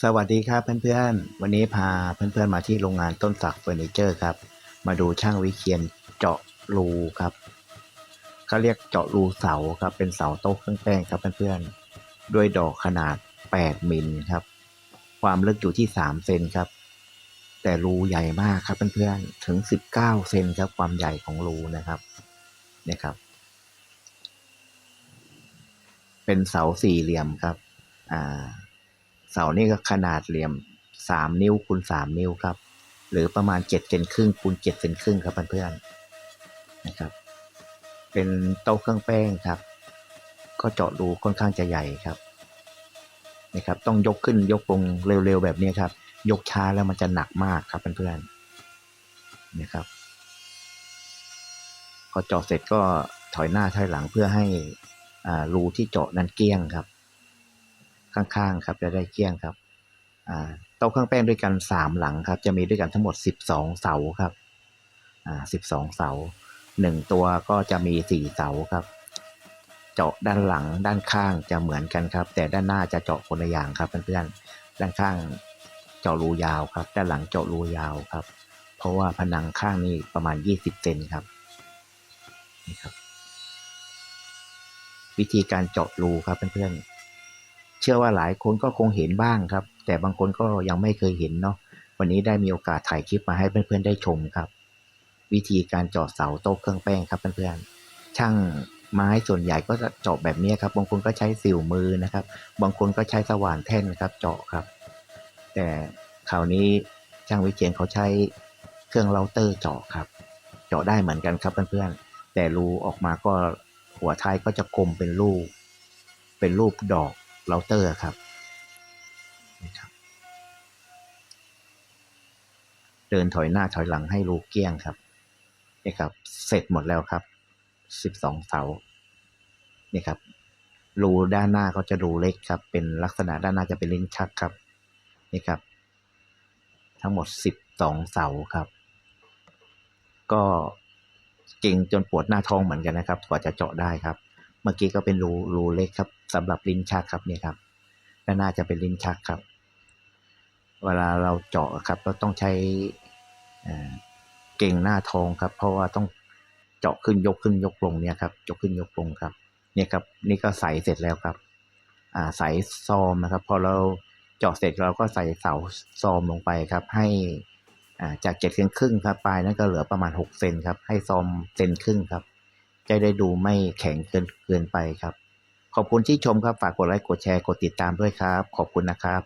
สวัสดีครับเพื่อนๆ วันนี้พาเพื่อนๆมาที่โรงงานต้นสักเฟอร์นิเจอร์ครับ มาดูช่างวิเชียนเจาะรูครับเขาเรียกเจาะรูเสาครับเป็นเสาโต๊ะเครื่องแป้งครับเพื่อนๆ ด้วยดอกขนาด 8 มิลครับ ความลึกอยู่ที่ 3 เซนครับ แต่รูใหญ่มากครับเพื่อนๆ ถึง 19 เซนครับความใหญ่ของรูนะครับเนี่ยครับ เป็นเสาสี่เหลี่ยมครับ อ่า เสานี่ก็ขนาดเหลี่ยมสามนิ้วคูณสามนิ้วครับ หรือประมาณเจ็ดเซนครึ่งคูณเจ็ดเซนครึ่งครับเพื่อนๆนะครับ เป็นโต๊ะเครื่องแป้งครับ ก็เจาะรูค่อนข้างจะใหญ่ครับนะครับ ต้องยกขึ้นยกลงเร็วๆแบบนี้ครับ ยกช้าแล้วมันจะหนักมากครับเพื่อนๆนะครับพอเจาะเสร็จก็ถอยหน้าถอยหลังเพื่อให้อ่ารูที่เจาะนั้นเกี้ยงครับ ข้างๆครับจะได้เกี้ยงครับโต๊ะเครื่องแป้งด้วยกันสามหลังครับ จะมีด้วยกันทั้งหมดสิบสองเสาครับสิบสองเสาหนึ่งตัวก็จะมีสี่เสาครับ เจาะด้านหลังด้านข้างจะเหมือนกันครับ แต่ด้านหน้าจะเจาะคนละอย่างครับเพื่อนๆด้านข้างเจาะรูยาวครับ ด้านหลังเจาะรูยาวครับ เพราะว่าผนังข้างนี่ประมาณยี่สิบเซนครับนี่ครับ วิธีการเจาะรูครับเพื่อนๆ เชื่อว่าหลายคนก็คงเห็นบ้างครับ แต่บางคนก็ยังไม่เคยเห็นเนาะวันนี้ได้มีโอกาสถ่ายคลิปมาให้เพื่อนๆได้ชมครับ วิธีการเจาะเสาโต๊ะเครื่องแป้งครับเพื่อนๆช่างไม้ส่วนใหญ่ก็จะเจาะแบบนี้ครับ บางคนก็ใช้สิวมือนะครับ บางคนก็ใช้สว่านแท่นครับเจาะครับ แต่คราวนี้ช่างวิเชียนเขาใช้เครื่องเราเตอร์เจาะครับ เจาะได้เหมือนกันครับเพื่อนๆแต่รูออกมาก็หัวท้ายก็จะกลมเป็นรูป เป็นรูปดอก เราเตอร์ครับนี่ครับ เดินถอยหน้าถอยหลังให้รูเกี้ยงครับนี่ครับ เสร็จหมดแล้วครับสิบสองเสานี่ครับรูด้านหน้าก็จะรูเล็กครับ เป็นลักษณะด้านหน้าจะเป็นลิ้นชักครับนี่ครับ ทั้งหมดสิบสองเสาครับ ก็เก่งจนปวดหน้าท้องเหมือนกันนะครับ กว่าจะเจาะได้ครับ เมื่อกี้ก็เป็นรูรูเล็กครับสำหรับลิ้นชักครับเนี่ยครับด้านหน้าจะเป็นลิ้นชักครับ เวลาเราเจาะครับเราต้องใช้เก่งหน้าทองครับ เพราะว่าต้องเจาะขึ้นยกขึ้นยกลงเนี่ยครับยกขึ้นยกลงครับเนี่ยครับนี่ก็ใส่เสร็จแล้วครับอ่าใส่ซอมนะครับ พอเราเจาะเสร็จเราก็ใส่เสาซอมลงไปครับ ให้อ่าจากเจ็ดเซนครึ่งครับปลายนั้นก็เหลือประมาณหกเซนครับให้ซอมเซนครึ่งครับ จะได้ดูไม่แข็งเกินเกินไปครับ ขอบคุณที่ชมครับ ฝากกดไลค์ กดแชร์ กดติดตามด้วยครับ ขอบคุณนะครับ